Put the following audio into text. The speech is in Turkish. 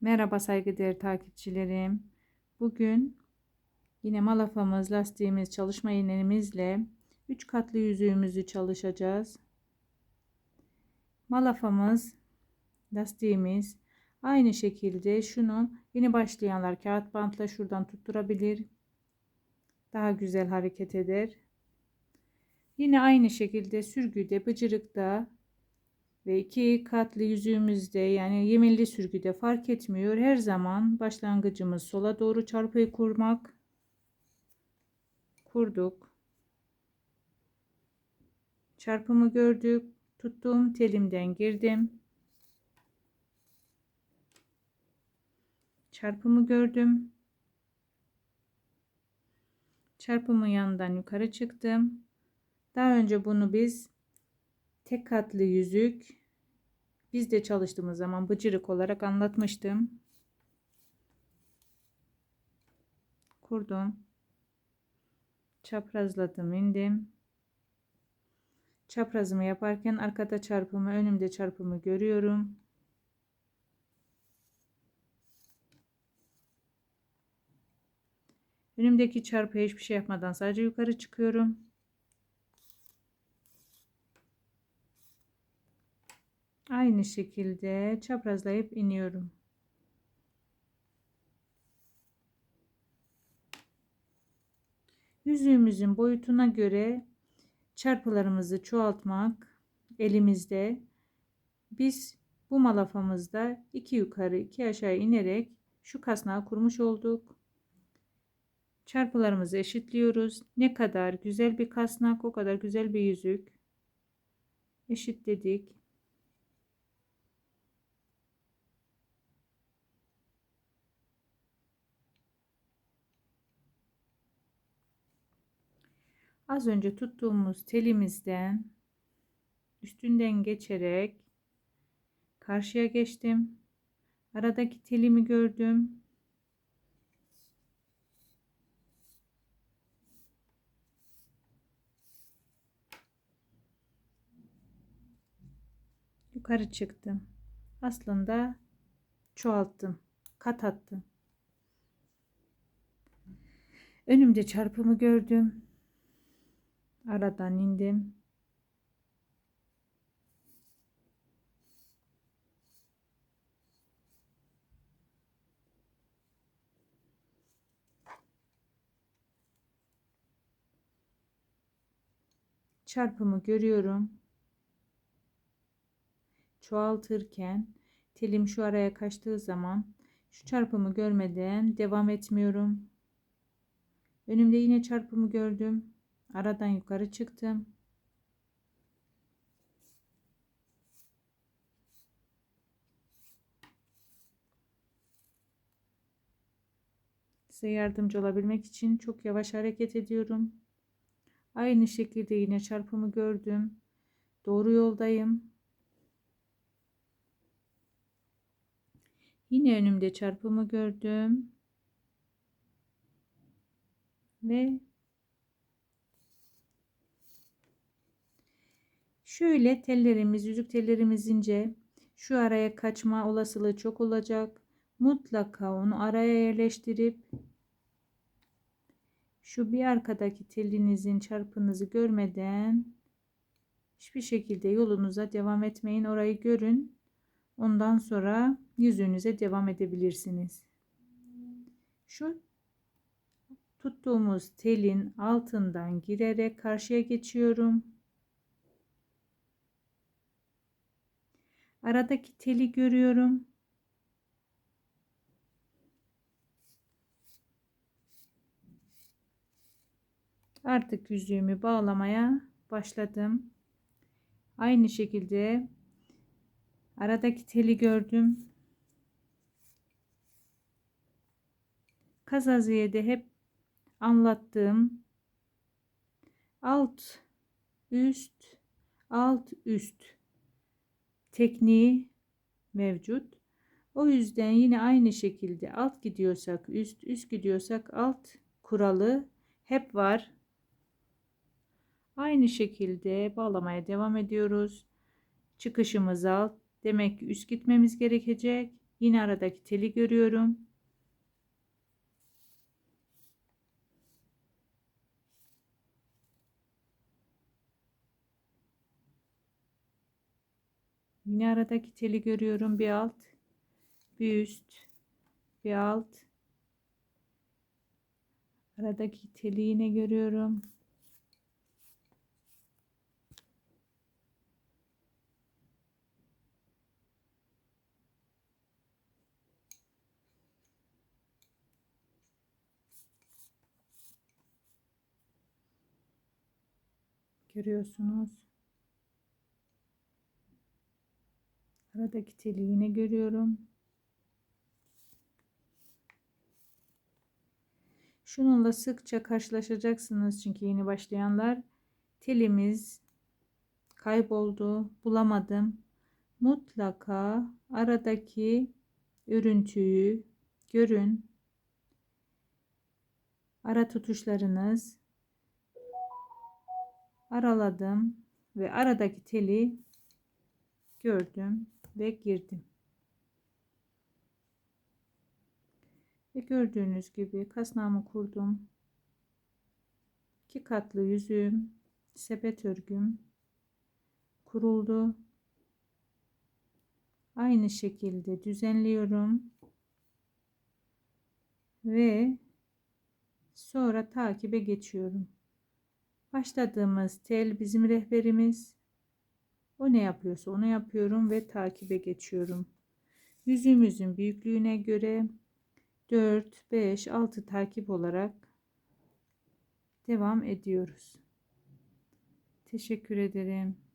Merhaba saygıdeğer takipçilerim. Bugün yine malafamız, lastiğimiz, çalışma iğnemizle 3 katlı yüzüğümüzü çalışacağız. Malafamız, lastiğimiz aynı şekilde şunu yeni başlayanlar kağıt bantla şuradan tutturabilir. Daha güzel hareket eder. Yine aynı şekilde sürgüde, bıcırıkta ve iki katlı yüzüğümüzde yani yeminli sürgüde fark etmiyor. Her zaman başlangıcımız sola doğru çarpıyı kurmak. Kurduk. Çarpımı gördük. Tuttuğum telimden girdim. Çarpımı gördüm. Çarpımın yanından yukarı çıktım. Daha önce bunu biz tek katlı yüzük biz de çalıştığımız zaman bıcırık olarak anlatmıştım. Kurdum. Çaprazladım, indim. Çaprazımı yaparken arkada çarpımı, önümde çarpımı görüyorum. Önümdeki çarpıya hiçbir şey yapmadan sadece yukarı çıkıyorum. Aynı şekilde çaprazlayıp iniyorum. Yüzüğümüzün boyutuna göre çarpılarımızı çoğaltmak elimizde. Biz bu malafamızda iki yukarı iki aşağı inerek şu kasnağı kurmuş olduk. Çarpılarımızı eşitliyoruz. Ne kadar güzel bir kasnak o kadar güzel bir yüzük. Eşitledik. Az önce tuttuğumuz telimizden üstünden geçerek karşıya geçtim. Aradaki telimi gördüm. Yukarı çıktım. Aslında çoğalttım. Kat attım. Önümde çarpımı gördüm. Aradan indim. Çarpımı görüyorum. Çoğaltırken telim şu araya kaçtığı zaman şu çarpımı görmeden devam etmiyorum. Önümde yine çarpımı gördüm. Aradan yukarı çıktım. Size yardımcı olabilmek için çok yavaş hareket ediyorum. Aynı şekilde yine çarpımı gördüm. Doğru yoldayım. Yine önümde çarpımı gördüm. Ve Şöyle tellerimiz, yüzük tellerimiz ince. Şu araya kaçma olasılığı çok olacak. Mutlaka onu araya yerleştirip şu bir arkadaki telinizin çarpınızı görmeden hiçbir şekilde yolunuza devam etmeyin. Orayı görün. Ondan sonra yüzüğünüze devam edebilirsiniz. Şu tuttuğumuz telin altından girerek karşıya geçiyorum. Aradaki teli görüyorum. Artık yüzüğümü bağlamaya başladım. Aynı şekilde aradaki teli gördüm. Kazaziyede hep anlattığım alt üst alt üst tekniği mevcut. O yüzden yine aynı şekilde alt gidiyorsak üst, üst gidiyorsak alt kuralı hep var. Aynı şekilde bağlamaya devam ediyoruz. Çıkışımız alt. Demek ki üst gitmemiz gerekecek. Yine aradaki teli görüyorum. Yine aradaki teli görüyorum. Bir alt, bir üst, bir alt. Aradaki teli yine görüyorum. Görüyorsunuz. Aradaki teli yine görüyorum. Şununla sıkça karşılaşacaksınız çünkü yeni başlayanlar telimiz kayboldu, bulamadım. Mutlaka aradaki örüntüyü görün. Ara tutuşlarınız araladım ve aradaki teli gördüm ve girdim. Ve gördüğünüz gibi kasnağımı kurdum. İki katlı yüzüm, sepet örgüm kuruldu. Aynı şekilde düzenliyorum. Ve sonra takibe geçiyorum. Başladığımız tel bizim rehberimiz. O ne yapıyorsa onu yapıyorum ve takibe geçiyorum. Yüzümüzün büyüklüğüne göre 4, 5, 6 takip olarak devam ediyoruz. Teşekkür ederim.